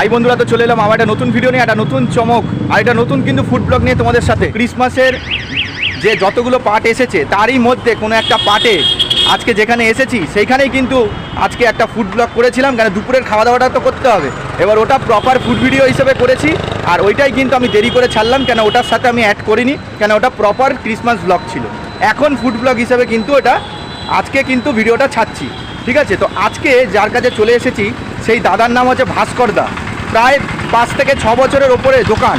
High বন্ধুরা, তো চলে এলাম আমার একটা নতুন ভিডিও নিয়ে, একটা নতুন চমক, আর একটা নতুন কিন্তু ফুড ব্লগ নিয়ে তোমাদের সাথে। ক্রিসমাসের যে যতগুলো পার্ট এসেছে, তারই মধ্যে কোনো একটা পার্টে আজকে যেখানে এসেছি, সেইখানেই কিন্তু আজকে একটা ফুড ব্লগ করেছিলাম কেন দুপুরের খাওয়া দাওয়াটা তো করতে হবে। এবার ওটা প্রপার ফুড ভিডিও হিসেবে করেছি, আর ওইটাই কিন্তু আমি দেরি করে ছাড়লাম, কেন ওটার সাথে আমি অ্যাড করিনি, কেন ওটা প্রপার ক্রিসমাস ব্লগ ছিল। এখন ফুড ব্লগ হিসেবে কিন্তু এটা আজকে কিন্তু ভিডিওটা ছাড়ছি। ঠিক আছে? তো আজকে যার কাছে চলে এসেছি, সেই দাদার নাম হচ্ছে ভাস্কর দা। প্রায় পাঁচ থেকে ছ বছরের ওপরে দোকান।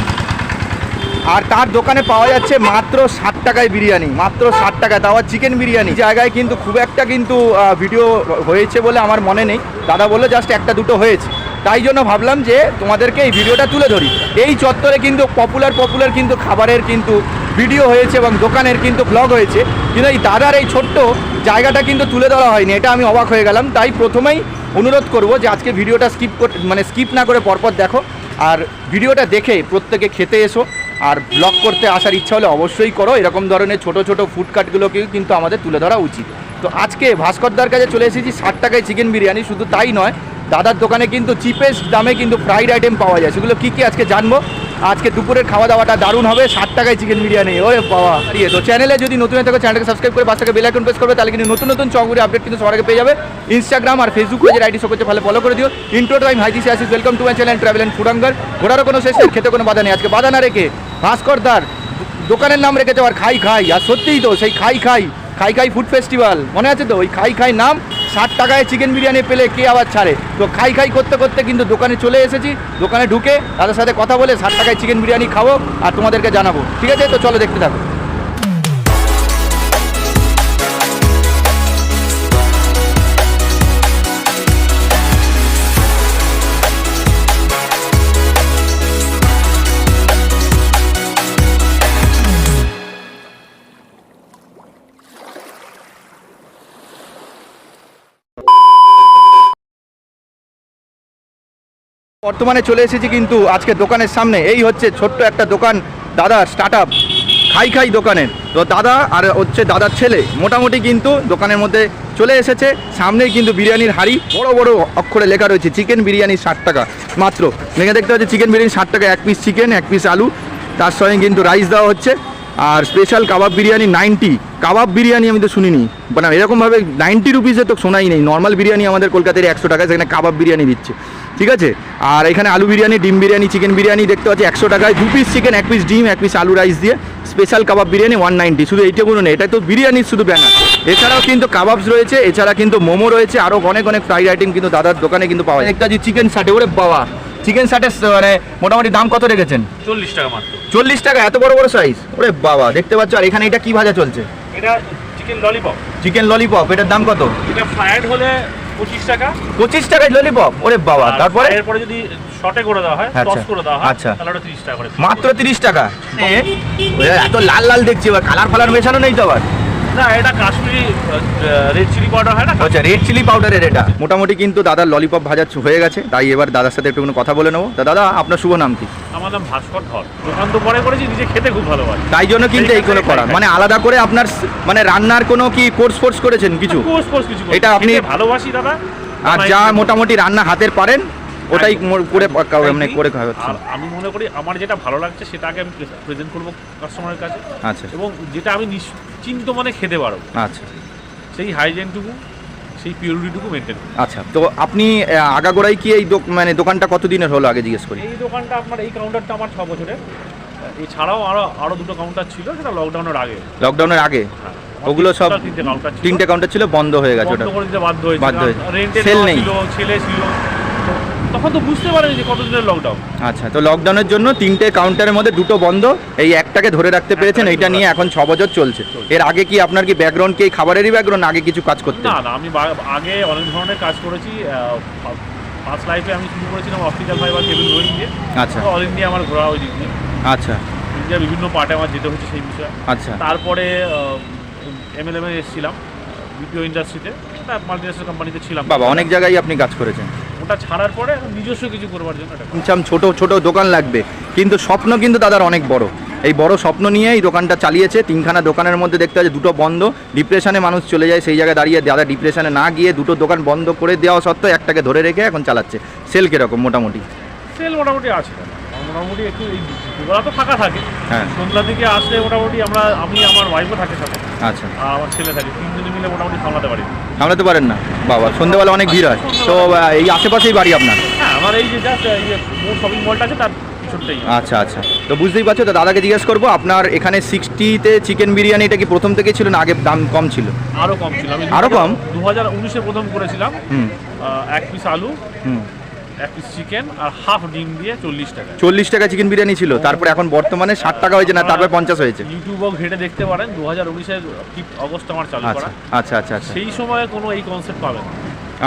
আর তার দোকানে পাওয়া যাচ্ছে মাত্র ষাট টাকায় বিরিয়ানি, মাত্র ষাট টাকা তাও চিকেন বিরিয়ানি। জায়গায় কিন্তু খুব একটা কিন্তু ভিডিও হয়েছে বলে আমার মনে নেই। দাদা বলল জাস্ট একটা দুটো হয়েছে। তাই জন্য ভাবলাম যে তোমাদেরকে এই ভিডিওটা তুলে ধরি। এই চত্বরে কিন্তু পপুলার পপুলার কিন্তু খাবারের কিন্তু ভিডিও হয়েছে এবং দোকানের কিন্তু ব্লগ হয়েছে। কিন্তু এই দাদার এই ছোট্ট জায়গাটা কিন্তু তুলে ধরা হয়নি। এটা আমি অবাক হয়ে গেলাম। তাই প্রথমেই অনুরোধ করব যে আজকে ভিডিওটা স্কিপ মানে স্কিপ না করে পরপর দেখো। আর ভিডিওটা দেখে প্রত্যেকে খেতে এসো। আর ব্লগ করতে আসার ইচ্ছা হলে অবশ্যই করো। এরকম ধরনের ছোট ছোট ফুডকার্টগুলোকেও কিন্তু আমাদের তুলে ধরা উচিত। তো আজকে ভাস্করদার কাছে চলে এসেছি ষাট টাকায় চিকেন বিরিয়ানি। শুধু তাই নয়, দাদার দোকানে কিন্তু চিপেস্ট দামে কিন্তু ফ্রাইড আইটেম পাওয়া যায়। সেগুলো কী কী আজকে জানব? আজকে দুপুরের খাওয়া দাওয়াটা দারুণ হবে ষাট টাকায় চিকেন বিরিয়ানি। ওরে বাবা। দিয়ে তো চ্যানেলে যদি নতুন হয়ে থাকো চ্যানেলকে সাবস্ক্রাইব করে পাশে বেল আইকন প্রেস করবে, তাহলে কিন্তু নতুন নতুন চঙ্গুরি আপডেট কিন্তু সবার আগে পেয়ে যাবে। ইনস্টাগ্রাম আর ফেসবুক পেজের আইডি সকলকে ভালো ফলো করে দিও। Intro time hi this Asis welcome to my channel travel and ফুডাঙ্গার ঘোরারও কোনো শেষ নেই, খেতে কোনো বাধা নেই। আজকে বাধা না রেখে ভাস্কর দার দোকানের নাম রেখেছে আর খাই খাই। আর সত্যিই তো সেই খাই খাই। খাই খাই ফুড ফেস্টিভ্যাল মনে আছে তো? ওই খাই খাই নাম, ষাট টাকায় চিকেন বিরিয়ানি পেলে কে আবার ছাড়ে? তো খাই খাই করতে করতে কিন্তু দোকানে চলে এসেছি, দোকানে ঢুকে তাদের সাথে কথা বলে ষাট টাকায় চিকেন বিরিয়ানি খাব আর তোমাদেরকে জানাব। ঠিক আছে? তো চলো দেখতে থাকো। বর্তমানে চলে এসেছি কিন্তু আজকে দোকানের সামনে। এই হচ্ছে ছোট্ট একটা দোকান দাদার স্টার্ট আপ খাই খাই দোকানের তো দাদা আর হচ্ছে দাদার ছেলে মোটামুটি কিন্তু দোকানের মধ্যে চলে এসেছে। সামনেই কিন্তু বিরিয়ানির হাড়ি, বড় বড় অক্ষরে লেখা রয়েছে, চিকেন বিরিয়ানি ষাট টাকা। মাত্র। লেখা দেখতে হচ্ছে চিকেন বিরিয়ানি ষাট টাকা, এক পিস চিকেন এক পিস আলু। তার সঙ্গে কিন্তু রাইস দেওয়া হচ্ছে। আর special kebab biryani ninety kebab biryani আমি তো শুনিনি। মানে এরকমভাবে নাইনটি রুপিসে তো শোনাই নেই। নর্মাল বিরিয়ানি আমাদের কলকাতার একশো টাকা সেখানে কাবাব বিরিয়ানি দিচ্ছে। ঠিক আছে? আর এখানে আলু বিরিয়ানি ডিম বিরিয়ানি চিকেন বিরিয়ানি দেখতে পাচ্ছি একশো টাকায়। দু পিস চিকেন এক পিস ডিম এক পিস আলু রাইস দিয়ে special kebab biryani one ninety শুধু এইটুকুনো নেই এটা তো বিরিয়ানির শুধু ব্যানার এছাড়াও কিন্তু কাবাবস রয়েছে এছাড়া কিন্তু মোমো রয়েছে আরও অনেক অনেক ফ্রাইড আইটেম কিন্তু দাদার দোকানে কিন্তু পাওয়া যায়। একটা যে চিকেন সাটে ওরে বাবা। চিকেন সাটের মানে মোটামুটি দাম কত রেখেছেন? চল্লিশ টাকা মাত্র। চল্লিশ টাকা এত বড় বড় সাইজ ওরে বাবা দেখতে পাচ্ছ? আর এখানে এটা কি ভাজা চলছে? এটা চিকেন ললিপপ চিকেন ললিপপ এটার দাম কত? এটা ফ্রায়েড হলে পঁচিশ টাকা। পঁচিশ টাকায় ললিপপ ওরে বাবা তারপরে? এরপরে যদি শর্টে করে দেওয়া হয় আচ্ছা, টস করে দেওয়া হয় আচ্ছা। তাহলে ওটা তিরিশ টাকা মাত্র তিরিশ টাকা? এত লাল লাল দেখছি এবার কালার ফালার মেশানো নেই তো আবার। না এটা কাশ্মীরি রেড চিলি পাউডার হয় না? আচ্ছা রেড চিলি পাউডারের এটা। মোটামুটি কিন্তু দাদার ললিপপ ভাজা হয়ে গেছে। তাই এবার দাদার সাথে একটু কথা বলে নেব। তা দাদা আপনার শুভ নাম কি? আমার নাম ভাস্কর ধর। দোকান তো পরে করেছি নিজে খেতে খুব ভালোবাসি। তাই জন্য কিন্তু এইগুলো করা। মানে আলাদা করে আপনার মানে রান্নার কোনো কি কোর্স ফোর্স করেছেন কিছু? কোর্স কোর্স কিছু এটা আপনি- ভালোবাসি দাদা। আর যা মোটামুটি রান্না হাতের পারেন। ওটাই করে মানে করে খাওয়াচ্ছেন আমি মনে করি আমার যেটা ভালো লাগছে সেটা আগে আমি প্রেজেন্ট করব কাস্টমারের কাছে। আচ্ছা। এবং যেটা আমি নিশ্চিন্ত মনে খেতে পারব। আচ্ছা। সেই হাইজেনটুকু সেই পিউরিটিটুকু মেনটেন আচ্ছা তো আপনি আগাগোড়াই কি এই মানে দোকানটা কতদিনের হলো আগে জিজ্ঞেস করি? এই দোকানটা আপনার এই কাউন্টারটা আমার ছ বছরের। এছাড়াও আরও আরও দুটো কাউন্টার ছিল সেটা লকডাউনের আগে। লকডাউনের আগে? হ্যাঁ, ওগুলো সব তিনটে কাউন্টার ছিল। বন্ধ হয়ে গেছে ওটা। বন্ধ করে দিতে বাধ্য হয়েছে। বাধ্য হয়েছে। রেন্টে Sell নেই। ছেলে ছিল। তখন তো বুঝতে পারেনি যে কতদিনের লকডাউন আচ্ছা তো লকডাউনের জন্য তিনটে কাউন্টারের মধ্যে দুটো বন্ধ এই একটাকে ধরে রাখতে পেরেছেন এইটা নিয়ে এখন ছ বছর চলছে। এর আগে কি আপনার কি ব্যাকগ্রাউন্ড কি খাবারেরই ব্যাকগ্রাউন্ড আগে কিছু কাজ করতে না না আমি আগে অনেক ধরনের কাজ করেছি ফার্স্ট লাইফে আমি শুরু করেছিলাম অপটিক্যাল ফাইবার কেবিল ড্রয়িং দিয়ে। আচ্ছা। অল ইন্ডিয়া আমার ঘোরা ওই দিক দিয়ে আচ্ছা ইন্ডিয়ার বিভিন্ন পার্টে আমার যেতে হচ্ছে সেই বিষয়ে। আচ্ছা। তারপরে এমএলএমে এসেছিলাম বিপিও ইন্ডাস্ট্রিতে একটা মাল্টিনেশনাল কোম্পানিতে ছিলাম। বাবা অনেক জায়গায় আপনি কাজ করেছেন। ওটা ছাড়ার পরে নিজস্ব কিছু করবার জন্য এটা ছোট ছোট দোকান লাগবে। কিন্তু স্বপ্ন কিন্তু দাদার অনেক বড়। এই বড় স্বপ্ন নিয়ে এই দোকানটা চালিয়েছে। তিনখানা দোকানের মধ্যে দেখতে যে দুটো বন্ধ। ডিপ্রেশনে মানুষ চলে যায় সেই জায়গায় দাঁড়িয়ে দাদা ডিপ্রেশনে না গিয়ে দুটো দোকান বন্ধ করে দেওয়া সত্ত্বেও একটাকে ধরে রেখে এখন চালাচ্ছে। সেল কীরকম মোটামুটি? সেল মোটামুটি আছে মোটামুটি একটু এই দুপুরবেলা তো ফাঁকা থাকে। হ্যাঁ। সন্ধ্যার দিকে আসলে মোটামুটি আমরা আমি আমার ওয়াইফও থাকে সাথে। আচ্ছা। আর আমার ছেলে থাকে। তিনজনে মিলে মোটামুটি সামলাতে পারি। সামলাতে পারেন না? বাবা সন্ধ্যেবেলা অনেক ভিড় হয়। তো এই আশেপাশেই বাড়ি আপনার? হ্যাঁ আমার এই যে জাস্ট এই যে মোট শপিং মলটা আছে তার আচ্ছা আচ্ছা। তো বুঝতেই পারছ তো দাদাকে জিজ্ঞেস করব আপনার এখানে সিক্সটিতে চিকেন বিরিয়ানি এটা কি প্রথম থেকে ছিল না আগে দাম কম ছিল? আরও কম ছিল। আরও কম? দু হাজার উনিশে প্রথম করেছিলাম। এক পিস আলু। হুম। এক পিস চিকেন আর হাফ ডিম দিয়ে চল্লিশ টাকা। চল্লিশ টাকা চিকেন বিরিয়ানি ছিল। তারপরে এখন বর্তমানে ষাট টাকা হয়েছে না তারপরে পঞ্চাশ হয়েছে। ইউটিউবও ঘেটে দেখতে পারেন দু হাজার উনিশের ফিফথ অগস্ট আমার চালু আচ্ছা করা। আচ্ছা আচ্ছা আচ্ছা। সেই সময়ে কোনো এই কনসেপ্ট পাবেন না।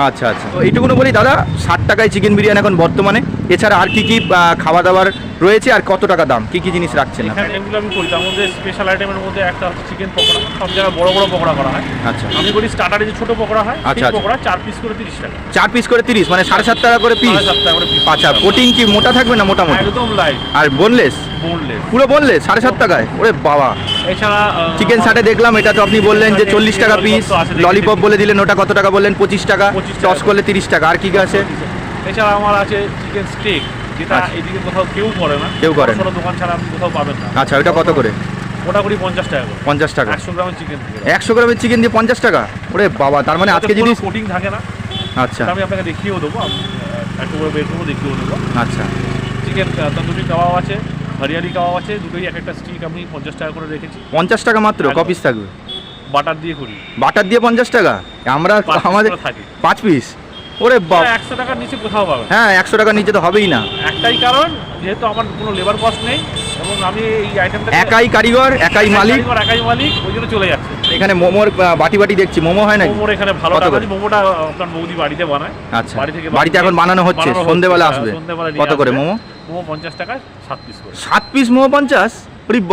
আচ্ছা আচ্ছা। এইটুকুনো বলি দাদা ষাট টাকায় চিকেন বিরিয়ানি এখন বর্তমানে। এছাড়া আর কি কি খাওয়া দাওয়ার রয়েছে আর কত টাকা দাম? কি কি জিনিস রাখছেন এগুলো আমি করি তার মধ্যে স্পেশাল আইটেমের মধ্যে একটা হচ্ছে চিকেন পকোড়া। সব জায়গায় বড় বড় পকোড়া করা হয়। আচ্ছা। আমি স্টার্টারে যে ছোট পকোড়া হয় আচ্ছা, আচ্ছা। পকোড়া চার পিস করে তিরিশ টাকা। চার পিস করে তিরিশ মানে সাড়ে সাত টাকা করে পিস সাড়ে সাত টাকা করে। আচ্ছা কোটিং কি মোটা থাকবে না মোটামুটি? একদম লাইট আর বোনলেস পুরো বললে? সাড়ে সাত টাকায়? ওরে বাবা। এছাড়া চিকেন সাটে দেখলাম এটা তো আপনি বললেন যে চল্লিশ টাকা পিস ললিপপ বলে দিলেন ওটা কত টাকা বললেন? পঁচিশ টাকা। 25 টাকা। টস করলে তিরিশ টাকা। আর কি কি আছে? এছাড়া আমার আছে চিকেন স্টেক যেটা আচ্ছা। এদিকে কোথাও কেউ করে না। কেউ করে না। দোকান ছাড়া আপনি কোথাও পাবেন না। আচ্ছা ওটা কত করে? পঞ্চাশ টাকা পঞ্চাশ টাকা। একশো গ্রামের চিকেন একশো গ্রামের চিকেন দিয়ে পঞ্চাশ টাকা? ওরে বাবা তার মানে আজকে যদি কোটিং থাকে না। আচ্ছা। আমি আপনাকে দেখিয়েও দেবো। একটু করে বের করব দেখিয়েও দেবো। আচ্ছা। চিকেন তন্দুরি কাবাব আছে। হরিয়ালি কাবাব আছে দুটোই এক একটা স্টিক আমি পঞ্চাশ টাকা করে রেখেছি। পঞ্চাশ টাকা মাত্র। কপিস থাকবে? বাটার দিয়ে করি। বাটার দিয়ে পঞ্চাশ টাকা? আমরা আমাদের পাঁচ পিস ওরে বাবা একশো টাকার নিচে কোথাও পাবেন না। হ্যাঁ একশো টাকার নিচে তো হবেই না। একটাই কারণ যেহেতু আমার কোনো লেবার কস্ট নেই এবং আমি এই আইটেমটা একাই কারিগর একাই মালিক। একাই মালিক ওই জন্য চলে যাচ্ছে। এখানে মোমোর বাটি বাটি দেখছি। মোমো হয় নাকি? মোমোর এখানে ভালো টাকা? মোমোটা আপনার বৌদি বাড়িতে বানায়। আচ্ছা। বাড়ি থেকে বাড়িতে এখন বানানো হচ্ছে। সন্ধেবেলা আসবে। হ্যাঁ, কত করে মোমো? মোমো পঞ্চাশ টাকা সাত পিস করে। সাত পিস মোমো পঞ্চাশ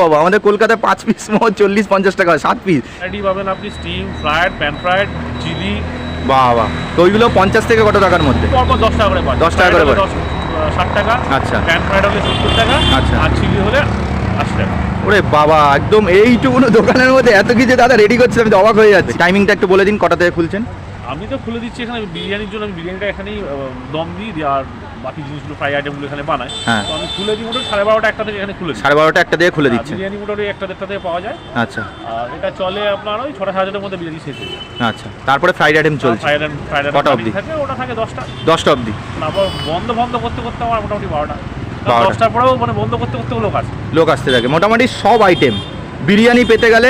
বাবা আমাদের কলকাতায় পাঁচ পিস মোমো চল্লিশ পঞ্চাশ টাকা সাত পিস ভ্যারাইটি পাবেন আপনি steam fried pan fried chilli বাবা তো ওইগুলো পঞ্চাশ থেকে কত টাকার মধ্যে? পরপর দশ টাকা করে 10 টাকা করে। দশ, ষাট টাকা আচ্ছা। প্যান ফ্রায়েড হলে সত্তর টাকা আচ্ছা। আর চিলি হলে আশি টাকা। ওরে বাবা একদম এইটুকুনো দোকানের মধ্যে এত কিছু দাদা রেডি করছে আমি অবাক হয়ে যাচ্ছে। টাইমিংটা একটু বলে দিন কটা থেকে খুলছেন? আমি তো খুলে দিচ্ছি এখানে বিরিয়ানির জন্য আমি বিরিয়ানিটা এখানেই দম দিই আর বাকি জিনিসগুলো ফ্রাই আইটেমগুলো এখানে বানাই। হ্যাঁ। তো আমি খুলে দিই মোটামুটি সাড়ে বারোটা একটা থেকে এখানে খুলে সাড়ে বারোটা একটা দিয়ে খুলে দিচ্ছি। বিরিয়ানি মোটামুটি একটা দেড়টা থেকে পাওয়া যায়। আচ্ছা। আর এটা চলে আপনার ওই ছটা সাড়ে ছটার মধ্যে বিরিয়ানি শেষ হয়ে যায়। আচ্ছা। তারপরে ফ্রাইড আইটেম চলছে। ফ্রাইড ফ্রাইড কটা অবধি? থাকে ওটা থাকে দশটা। দশটা অবধি। তারপর বন্ধ বন্ধ করতে করতে আমার মোটামুটি বারোটা। দশটার পরেও মানে বন্ধ করতে করতে লোক আছে লোক আসতে থাকে। মোটামুটি সব আইটেম বিরিয়ানি পেতে গেলে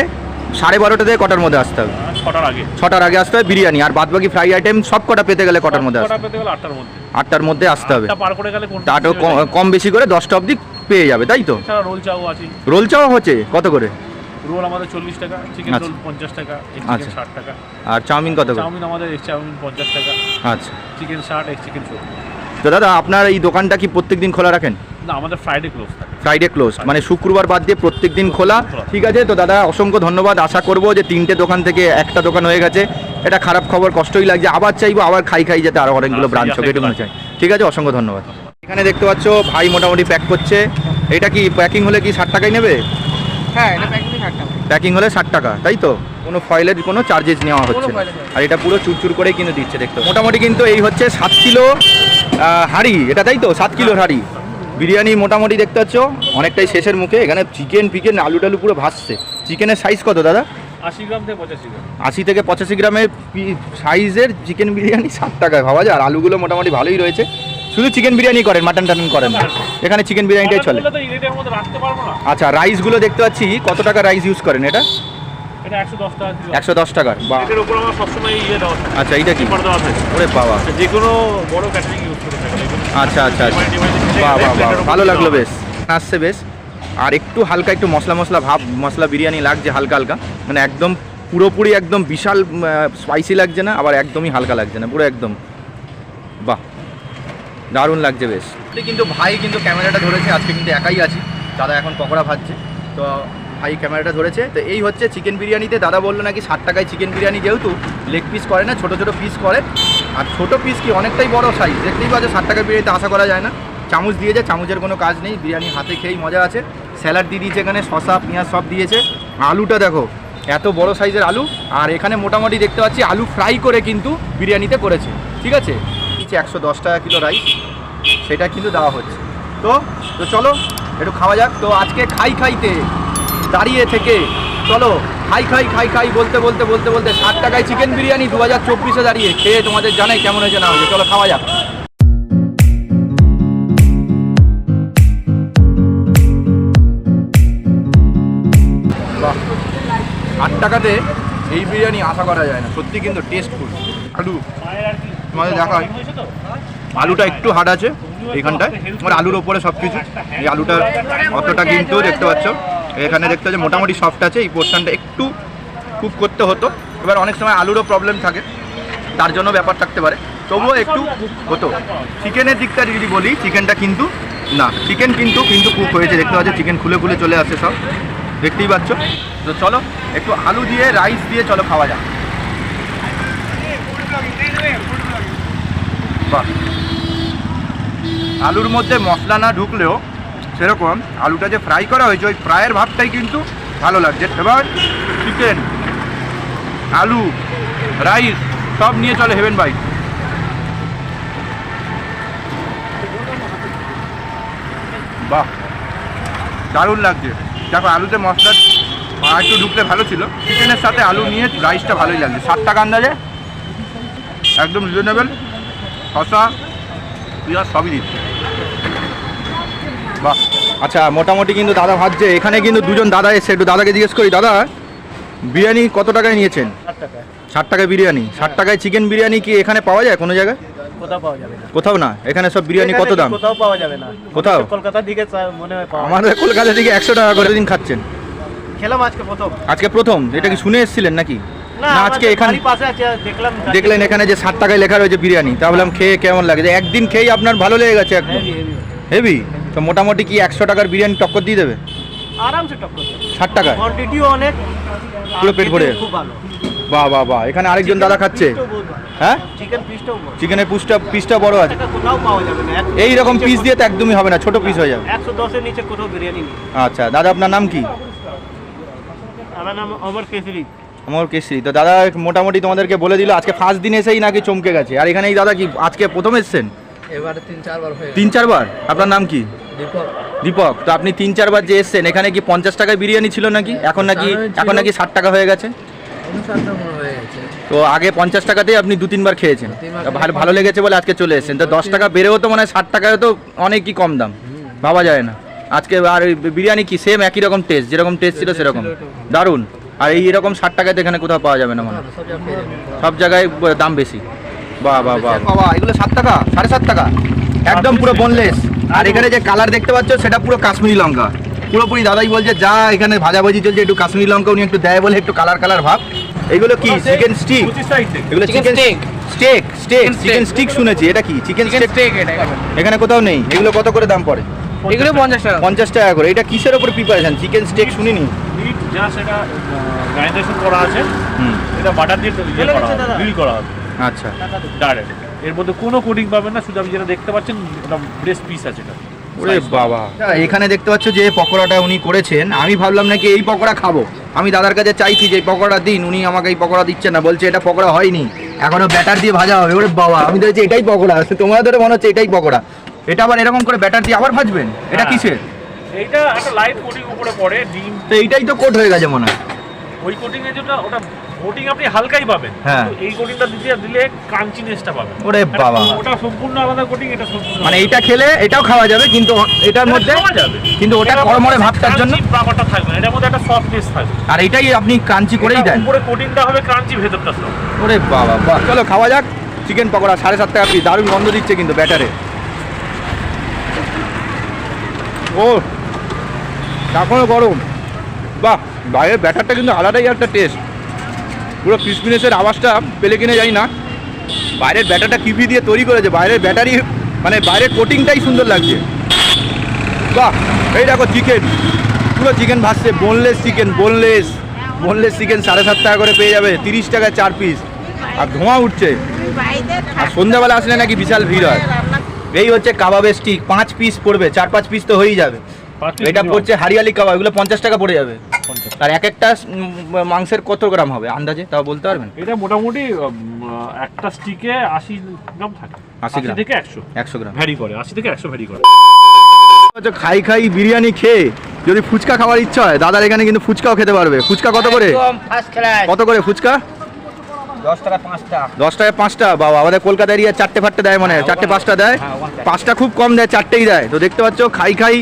সাড়ে বারোটা থেকে কটার মধ্যে আসতে হবে? ছটার আগে। ছটার আগে আসতে হবে বিরিয়ানি আর বাদবাকি ফ্রাই আইটেম সব কটা পেতে গেলে কটার মধ্যে আসতে পেতে গেলে আটটার মধ্যে। আটটার মধ্যে আসতে হবে। পার করে গেলে তারও কম বেশি করে দশটা অবধি পেয়ে যাবে তাই তো? রোল চাও আছে। রোল চাও হচ্ছে? কত করে? রোল আমাদের চল্লিশ টাকা চিকেন আচ্ছা। রোল পঞ্চাশ টাকা আচ্ছা। ষাট টাকা। আর চাউমিন কত চাউমিন আমাদের এক চাউমিন পঞ্চাশ টাকা। আচ্ছা। চিকেন ষাট এক চিকেন তো দাদা আপনার এই দোকানটা কি প্রত্যেকদিন খোলা রাখেন? না আমাদের ফ্রাইডে ক্লোজ থাকে। ফ্রাইডে ক্লোজ মানে শুক্রবার বাদ দিয়ে প্রত্যেক দিন খোলা। ঠিক আছে তো দাদা অসংখ্য ধন্যবাদ। আশা করব যে তিনটে দোকান থেকে একটা দোকান হয়ে গেছে। এটা খারাপ খবর কষ্টই লাগছে। আবার চাইব আবার খাই খাই যেতে আরও অনেকগুলো ব্রাঞ্চ হোক এটুকু চাই ঠিক আছে অসংখ্য ধন্যবাদ। এখানে দেখতে পাচ্ছ ভাই মোটামুটি প্যাক করছে। এটা কি প্যাকিং হলে কি ষাট টাকাই নেবে? হ্যাঁ এটা প্যাকিং হলে ষাট টাকা তাই তো? কোনো ফয়েলের কোনো চার্জেস নেওয়া হচ্ছে না। আর এটা পুরো চুরচুর করেই কিন্তু দিচ্ছে দেখতে মোটামুটি কিন্তু এই হচ্ছে সাত কিলো হাঁড়ি এটা তাই তো? সাত কিলোর হাঁড়ি। বিরিয়ানি মোটামুটি দেখতে পাচ্ছ অনেকটাই শেষের মুখে এখানে চিকেন ফিকেন আলু টালু পুরো ভাসছে। চিকেনের সাইজ কত দাদা? আশি গ্রাম থেকে পঁচাশি গ্রাম। আশি থেকে পঁচাশি গ্রামের সাইজের চিকেন বিরিয়ানি ষাট টাকায় ভাবা যায়। আর আলুগুলো মোটামুটি ভালোই রয়েছে। শুধু চিকেন বিরিয়ানি করেন মাটন টাটন করেন এখানে চিকেন বিরিয়ানিটাই চলে। আচ্ছা রাইসগুলো দেখতে পাচ্ছি কত টাকা রাইস ইউজ করেন এটা? একশো দশ টাকার বা ইয়ে আচ্ছা এইটা কি? ওরে বাবা। যে কোনো বড় ক্যাটারিং ইউজ করে আচ্ছা আচ্ছা আচ্ছা। বাহ বাহ বাহ ভালো লাগল বেশ। আসছে বেশ। আর একটু হালকা, একটু মশলা মশলা ভাব, মশলা বিরিয়ানি লাগছে হালকা হালকা। মানে একদম পুরোপুরি একদম বিশাল স্পাইসি লাগছে না, আবার একদমই হালকা লাগছে না, পুরো একদম। বাহ। দারুণ লাগছে বেশ। কিন্তু ভাই কিন্তু ক্যামেরাটা ধরেছে, আজকে কিন্তু একাই আছি। দাদা এখন পকোড়া ভাজছে। তো ভাই ক্যামেরাটা ধরেছে। তো এই হচ্ছে চিকেন বিরিয়ানিতে। দাদা বলল নাকি ষাট টাকায় চিকেন বিরিয়ানি যেহেতু লেগ পিস করে না, ছোটো ছোটো পিস করে। আর ছোটো পিস কি অনেকটাই বড় সাইজ দেখতেই পাচ্ছ ষাট টাকার বিরিয়ানিতে আশা করা যায় না। চামচ দিয়েছে, চামচের কোনো কাজ নেই, বিরিয়ানি হাতে খেয়েই মজা আছে। স্যালাড দিয়ে দিয়েছে এখানে, শসা, পেঁয়াজ সব দিয়েছে। আলুটা দেখো, এত বড় সাইজের আলু। আর এখানে মোটামুটি দেখতে পাচ্ছি, আলু ফ্রাই করে কিন্তু বিরিয়ানিতে করেছে। ঠিক আছে? নিচে একশো দশ টাকা কিলো রাইস সেটা কিন্তু দেওয়া হচ্ছে। তো তো চলো, একটু খাওয়া যাক। তো আজকে খাই খাইতে। দাঁড়িয়ে থেকে। চলো, খাই খাই খাই খাই বলতে বলতে বলতে বলতে ষাট টাকায় চিকেন বিরিয়ানি দু হাজার চব্বিশে দাঁড়িয়ে। খেয়ে তোমাদের জানাই কেমন হয়েছে, না হয়েছে। চলো, খাওয়া যাক। আট টাকাতে এই বিরিয়ানি আশা করা যায় না। সত্যি কিন্তু টেস্টফুল আলু, তোমাদের দেখা হয় আলুটা একটু হার্ড আছে এইখানটায়। মানে আলুর ওপরে সব কিছু এই আলুটা অতটা কিন্তু দেখতে পাচ্ছ। এখানে দেখতে পাচ্ছ মোটামুটি সফট আছে, এই পোর্শনটা একটু কুক করতে হতো। এবার অনেক সময় আলুরও প্রবলেম থাকে, তার জন্য ব্যাপার থাকতে পারে। তবুও একটু কুক হতো। চিকেনের দিকটা যদি বলি চিকেনটা কিন্তু না চিকেন কিন্তু কিন্তু কুক হয়েছে। দেখতে পাচ্ছ চিকেন খুলে খুলে চলে আসছে সব। দেখতেই পাচ্ছ। তো চলো, একটু আলু দিয়ে রাইস দিয়ে চলো খাওয়া যাক। বাহ। আলুর মধ্যে মশলা না ঢুকলেও সেরকম আলুটা যে ফ্রাই করা হয়েছে, ওই ফ্রাইয়ের ভাবটাই কিন্তু ভালো লাগছে। এবার চিকেন আলু রাইস সব নিয়ে চলে হেভেন বাইক বাহ, দারুণ লাগছে। দেখো, আলুতে মশলা একটু ঢুকলে ভালো ছিল। চিকেনের সাথে আলু নিয়ে রাইসটা ভালোই লাগছে। ষাট টাকা আন্দাজে একদম রিজনেবল শশা পেঁয়াজ সবই দিচ্ছে। বাহ আচ্ছা মোটামুটি কিন্তু দাদা ভাবছে এখানে কিন্তু দুজন দাদা এসে একটু দাদাকে জিজ্ঞেস করি। দাদা বিরিয়ানি কত টাকায় নিয়েছেন? ষাট টাকা টাকায় বিরিয়ানি। ষাট টাকায় চিকেন বিরিয়ানি কি এখানে পাওয়া যায় কোনো জায়গায়? কোথাও না। এখানে সব বিরিয়ানি কত দাম? কোথাও পাওয়া যাবে না। কোথাও? দিকে মনে হয় আমাদের কলকাতা থেকে একশো টাকা করে দিন খাচ্ছেন। খেলাম আজকে প্রথম। আজকে প্রথম? এটা কি শুনে এসেছিলেন নাকি? না আজকে এখানে দেখলেন এখানে যে ষাট টাকায় লেখা রয়েছে বিরিয়ানি। তা বললাম খেয়ে কেমন লাগে একদিন খেয়েই আপনার ভালো লেগে গেছে একদম। হেভি তো মোটামুটি কি একশো টাকার বিরিয়ানি টক্কর দিয়ে দেবে? আরামসে টক্কর ষাট টাকায়? কোয়ান্টিটিও অনেক পুরো পেট ভরে। খুব ভালো। বাহ বাহ বাহ। এখানে আরেকজন দাদা খাচ্ছে। হ্যাঁ? চিকেন পিসটাও চিকেনের পুসটা পিসটা বড় আছে। কোথাও পাওয়া যাবে না। এই রকম পিস দিয়ে তো একদমই হবে না ছোট পিস হয়ে যাবে। একশো দশের নিচে কোথাও বিরিয়ানি নেই। আচ্ছা দাদা আপনার নাম কি? আমার নাম অমর কেসরি আমার কেশরি। তো দাদা মোটামুটি তোমাদেরকে বলে দিল আজকে ফার্স্ট দিন এসেই নাকি চমকে গেছে। আর এখানে এই দাদা কি আজকে প্রথম এসেছেন? এবারে তিন চারবার হয়ে তিন চারবার? আপনার নাম কি? দীপক। দীপক। তো আপনি তিন চারবার যে এসেছেন এখানে কি পঞ্চাশ টাকায় বিরিয়ানি ছিল নাকি? এখন নাকি এখন নাকি ষাট টাকা হয়ে গেছে? তো আগে পঞ্চাশ টাকাতেই আপনি দু তিনবার খেয়েছেন। ভালো ভালো লেগেছে বলে আজকে চলে এসেছেন। তো দশ টাকা বেড়েও তো মানে ষাট টাকায় তো অনেকই কম দাম। ভাবা যায় না। আজকে আর বিরিয়ানি কি সেম একই রকম টেস্ট যেরকম টেস্ট ছিল সেরকম দারুণ। আর এই এরকম ষাট টাকাতে এখানে কোথাও পাওয়া যাবে না মানে সব জায়গায় দাম বেশি। বাহ বাহ বাহ। বাবা এগুলো সাত টাকা সাড়ে সাত টাকা। একদম পুরো বোনলেস আর এখানে যে কালার দেখতে পাচ্ছ সেটা পুরো কাশ্মীরি লঙ্কা। পুরোপুরি দাদাই বলছে যা এখানে ভাজাভাজি চলছে একটু কাশ্মীরি লঙ্কা উনি একটু দেয় বলে একটু কালার কালার ভাব। এগুলো কি চিকেন স্টিক এগুলো chicken. Steak steak chicken stick শুনেছি। এটা কি চিকেন স্টেক এখানে কোথাও নেই। এগুলো কত করে দাম পড়ে? এগুলো পঞ্চাশ টাকা। পঞ্চাশ টাকা করে। এটা কিসের ওপর প্রিপারেশন চিকেন স্টেক শুনিনি? মিট যা সেটা গ্রাইন্ডারেশন করা আছে। এটা বাটার দিয়ে করা হবে করা হবে। আচ্ছা। ডাইরেক্ট এর মধ্যে কোনো কোডিং পাবেন না শুধু আপনি যেটা দেখতে পাচ্ছেন ব্রেস্ট পিস আছে এটা। ওরে বাবা। এখানে দেখতে পাচ্ছ যে পকোড়াটা উনি করেছেন। আমি ভাবলাম নাকি এই পকোড়া খাব। আমি দাদার কাছে চাইছি যে এই পকোড়া দিন উনি আমাকে এই পকোড়া দিচ্ছেন না। বলছে এটা পকোড়া হয়নি। এখনও ব্যাটার দিয়ে ভাজা হবে। ওরে বাবা আমি তো বলছি এটাই পকোড়া। তোমার ধরে মনে হচ্ছে এটাই পকোড়া। এটা আবার এরকম করে ব্যাটার দিয়ে আবার ভাজবেন? এটা হ্যাঁ। কিসের? এইটা একটা লাইট কোটিং উপরে পড়ে ডিম। তো এইটাই তো কোট হয়ে গেছে মনে হয়। ওই কোটিং এর যেটা ওটা কোটিং আপনি হালকাই পাবেন। হ্যাঁ। এই কোটিংটা দিতে দিলে ক্রাঞ্চিনেসটা পাবেন। ওরে বাবা। ওটা সম্পূর্ণ আলাদা কোটিং এটা সম্পূর্ণ মানে এইটা খেলে এটাও খাওয়া যাবে কিন্তু এটার মধ্যে কিন্তু ওটা কড়মড়ে ভাবটার জন্য ব্যাপারটা থাকবে এটার মধ্যে একটা সফটনেস থাকবে। আর এটাই আপনি ক্রাঞ্চি করেই দেন। উপরে কোটিংটা হবে ক্রাঞ্চি ভেতরটা সব ওরে বাবা বাহ। চলো খাওয়া যাক। চিকেন পকোড়া সাড়ে সাত টাকা পিস দারুণ গন্ধ দিচ্ছে কিন্তু ব্যাটারে ও এখনও গরম। বাহ বাইরের ব্যাটারটা কিন্তু আলাদাই একটা টেস্ট পুরো ক্রিসপিনেসের আওয়াজটা পেলে কিনে যাই না। বাইরের ব্যাটারটা কিপি দিয়ে তৈরি করেছে। বাইরের ব্যাটারি মানে বাইরের কোটিংটাই সুন্দর লাগছে। বাহ এই দেখো চিকেন। পুরো চিকেন ভাসছে। Boneless chicken boneless boneless chicken সাড়ে সাত টাকা করে পেয়ে যাবে। তিরিশ টাকায় চার পিস আর ধোঁয়া উঠছে। আর সন্ধ্যাবেলা আসলে নাকি বিশাল ভিড় হয়। এই হচ্ছে কাবাবের স্টিক পাঁচ পিস পড়বে। চার পাঁচ পিস তো হয়েই যাবে। এটা পড়ছে হারিয়ালি কাবাব। এগুলো পঞ্চাশ টাকা পড়ে যাবে। আর এক একটা মাংসের কত গ্রাম হবে আন্দাজে? তাও বলতে পারবেন? এটা মোটামুটি একটা স্টিকে আশি গ্রাম থাকে। আশি গ্রাম। থেকে একশো। একশো গ্রাম। ভ্যারি করে আশি থেকে একশো ভ্যারি করে। খাই খাই বিরিয়ানি খেয়ে যদি ফুচকা খাওয়ার ইচ্ছা হয় দাদার এখানে কিন্তু ফুচকাও খেতে পারবে। ফুচকা কত করে? কত করে ফুচকা? দশ টাকা পাঁচটা। দশ টাকায় পাঁচটা? বাবা আমাদের কলকাতা এরিয়া চারটে ফাটতে দেয় মানে চারটে পাঁচটা দেয়? হ্যাঁ। পাঁচটা খুব কম দেয় চারটেই দেয়। তো দেখতে পাচ্ছ খাই খাই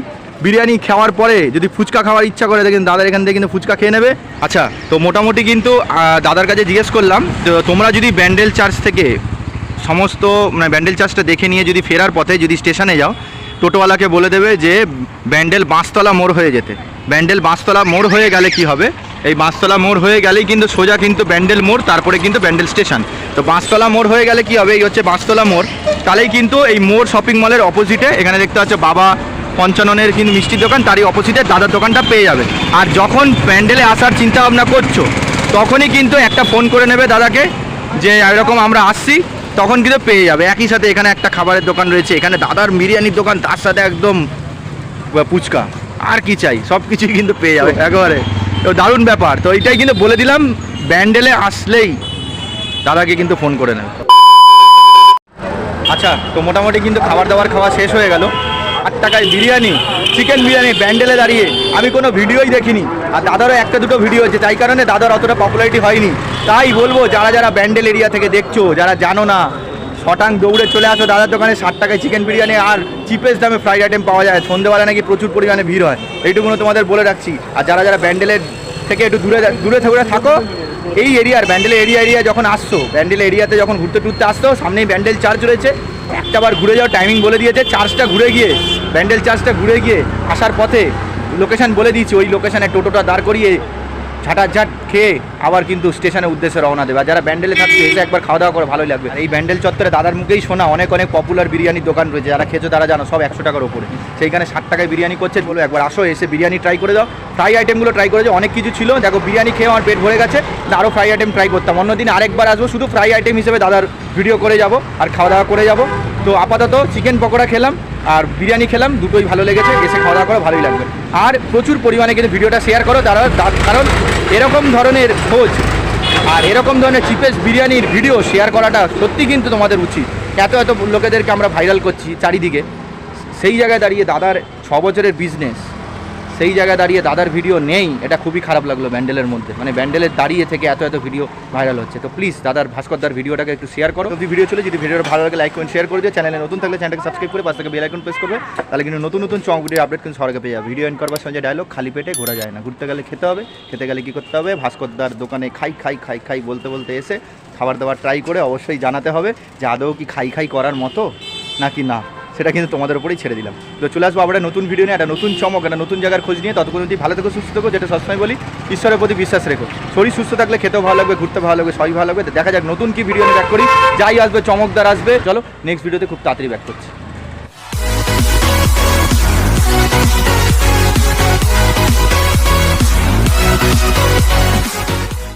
বিরিয়ানি খাওয়ার পরে যদি ফুচকা খাওয়ার ইচ্ছা করে, দেখেন দাদার এখান থেকে কিন্তু ফুচকা খেয়ে নেবে। আচ্ছা তো মোটামুটি কিন্তু দাদার কাছে জিজ্ঞেস করলাম, তো তোমরা যদি ব্যান্ডেল চার্চ থেকে সমস্ত মানে ব্যান্ডেল চার্চটা দেখে নিয়ে যদি ফেরার পথে যদি স্টেশনে যাও, টোটোওয়ালাকে বলে দেবে যে ব্যান্ডেল বাঁশতলা মোড় হয়ে যেতে। ব্যান্ডেল বাঁশতলা মোড় হয়ে গেলে কি হবে? এই বাঁশতলা মোড় হয়ে গেলেই কিন্তু সোজা কিন্তু ব্যান্ডেল মোড়, তারপরে কিন্তু ব্যান্ডেল স্টেশন। তো বাঁশতলা মোড় হয়ে গেলে কি হবে? এই হচ্ছে বাঁশতলা মোড়। তাহলেই কিন্তু এই মোড় শপিং মলের অপোজিটে এখানে দেখতে পাচ্ছ বাবা পঞ্চাননের কিন্তু মিষ্টির দোকান, তারই অপোজিটে দাদার দোকানটা পেয়ে যাবে। আর যখন প্যান্ডেলে আসার চিন্তা ভাবনা করছ, তখনই কিন্তু একটা ফোন করে নেবে দাদাকে, যে এরকম আমরা আসছি, তখন কিন্তু পেয়ে যাবে। একই সাথে এখানে একটা খাবারের দোকান রয়েছে, এখানে দাদার বিরিয়ানির দোকান, তার সাথে একদম পুচকা আর কি চাই, সব কিছুই কিন্তু পেয়ে যাবে, একেবারে। তো দারুণ ব্যাপার। তো এইটাই কিন্তু বলে দিলাম ব্যান্ডেলে আসলেই দাদাকে কিন্তু ফোন করে নেবে। আচ্ছা তো মোটামুটি কিন্তু খাবার দাবার খাওয়া শেষ হয়ে গেল। আট টাকায় বিরিয়ানি চিকেন বিরিয়ানি, ব্যান্ডেলে দাঁড়িয়ে। আমি কোনো ভিডিওই দেখিনি। আর দাদারও একটা দুটো ভিডিও আছে, তাই কারণে দাদার অতটা পপুলারিটি হয়নি। তাই বলব, যারা যারা ব্যান্ডেল এরিয়া থেকে দেখছ, যারা জানো না শটাং দৌড়ে চলে আসো দাদার দোকানে, ষাট টাকায় চিকেন বিরিয়ানি আর চিপেস্ট দামে ফ্রাইড আইটেম পাওয়া যায়। সন্ধ্যেবেলা নাকি প্রচুর পরিমাণে ভিড় হয়। এইটুকুনো তোমাদের বলে রাখছি। আর যারা যারা ব্যান্ডেলের থেকে একটু দূরে দূরে থাকো। এই এরিয়ার ব্যান্ডেল এরিয়া এরিয়া যখন আসছো, ব্যান্ডেল এরিয়াতে যখন ঘুরতে টুরতে আসছো, সামনেই ব্যান্ডেল চার্চ রয়েছে। একটা বার ঘুরে যাওয়ার টাইমিং বলে দিয়েছে চার্জটা ঘুরে গিয়ে, ব্যান্ডেল চার্চটা ঘুরে গিয়ে আসার পথে লোকেশান বলে দিয়েছি, ওই লোকেশানে টোটোটা দাঁড় করিয়ে ঝাঁটাঝাট খেয়ে আবার কিন্তু স্টেশনের উদ্দেশ্যে রওনা দেবে। যারা ব্যান্ডেলে থাকছে, এসে একবার খাওয়া দাওয়া করে ভালোই লাগবে। এই ব্যান্ডেল চত্বরে দাদার মুখেই শোনা অনেক অনেক পপুলার বিরিয়ানির দোকান রয়েছে। যারা খেয়েছো তারা জানো, সব একশো টাকার ওপরে সেইখানে ষাট টাকায় বিরিয়ানি করছে, বলো একবার আসো, এসে বিরিয়ানি ট্রাই করে দাও। ফ্রাই আইটেমগুলো ট্রাই করে অনেক কিছু ছিল। দেখো, বিরিয়ানি খেয়ে আমার পেট ভরে গেছে আরও ফ্রাই আইটেম ট্রাই করতাম। অন্যদিন আরেকবার আসব, শুধু ফ্রাই আইটেম হিসেবে দাদার ভিডিও করে যাব, আর খাওয়া দাওয়া করে যাব। তো আপাতত চিকেন পকোড়া খেলাম। আর বিরিয়ানি খেলাম, দুটোই ভালো লেগেছে এসে খাওয়া দাওয়া করে, ভালোই লাগবে। আর প্রচুর পরিমাণে কিন্তু ভিডিওটা শেয়ার করো, তারা কারণ এরকম ধরনের খোঁজ আর এরকম ধরনের চিপেস্ট বিরিয়ানির ভিডিও শেয়ার করাটা সত্যি কিন্তু তোমাদের উচিত। এত এত লোকেদেরকে আমরা ভাইরাল করছি চারিদিকে। সেই জায়গায় দাঁড়িয়ে দাদার ছ বছরের বিজনেস সেই জায়গায় দাঁড়িয়ে দাদার ভিডিও নেই, এটা খুবই খারাপ লাগল ব্যান্ডেলের মধ্যে। মানে ব্যান্ডেলের দাঁড়িয়ে থেকে এত এত ভিডিও ভাইরাল হচ্ছে। তো প্লিজ দাদার ভাস্করদার ভিডিওটাকে একটু শেয়ার করো। যদি ভিডিও চলে, যদি ভিডিওটা ভালো লাগে লাইক কমেন্ট শেয়ার করে দিও। চ্যানেলে নতুন থাকলে চ্যানেলকে সাবস্ক্রাইব করে পাশ থেকে বেল আইকন প্রেস করবে। তাহলে কিন্তু নতুন নতুন চমক ভিডিও আপডেট কিন্তু সরকার পেয়ে যাবে। ভিডিও এন্ড করবার সঙ্গে ডায়লগ খালি পেটে ঘোরা যায় না। ঘুরতে গেলে খেতে হবে, খেতে গেলে কি করতে হবে? ভাস্করদার দোকানে খাই খাই খাই খাই বলতে বলতে এসে খাবার দাবার ট্রাই করে অবশ্যই জানাতে হবে যে আদৌ কি খাই খাই করার মতো নাকি না। সেটা কিন্তু তোমাদের উপরেই ছেড়ে দিলাম। তো চলে আসব আবার নতুন ভিডিও নিয়ে, একটা নতুন চমক, একটা নতুন জায়গার খোঁজ নিয়ে। ততক্ষণ যদি ভালো থেকো, সুস্থ থাকো, যেটা সবসময় বলি, ঈশ্বরের প্রতি বিশ্বাস রেখো। শরীর সুস্থ থাকলে খেতেও ভালো লাগবে, ঘুরতে ভালো লাগবে, সবই ভালো লাগবে। দেখা যাক নতুন কি ভিডিও নিয়ে ব্যাক করি। যাই আসবে চমকদার আসবে। চলো নেক্সট ভিডিওতে খুব তাড়াতাড়ি ব্যাক করছি।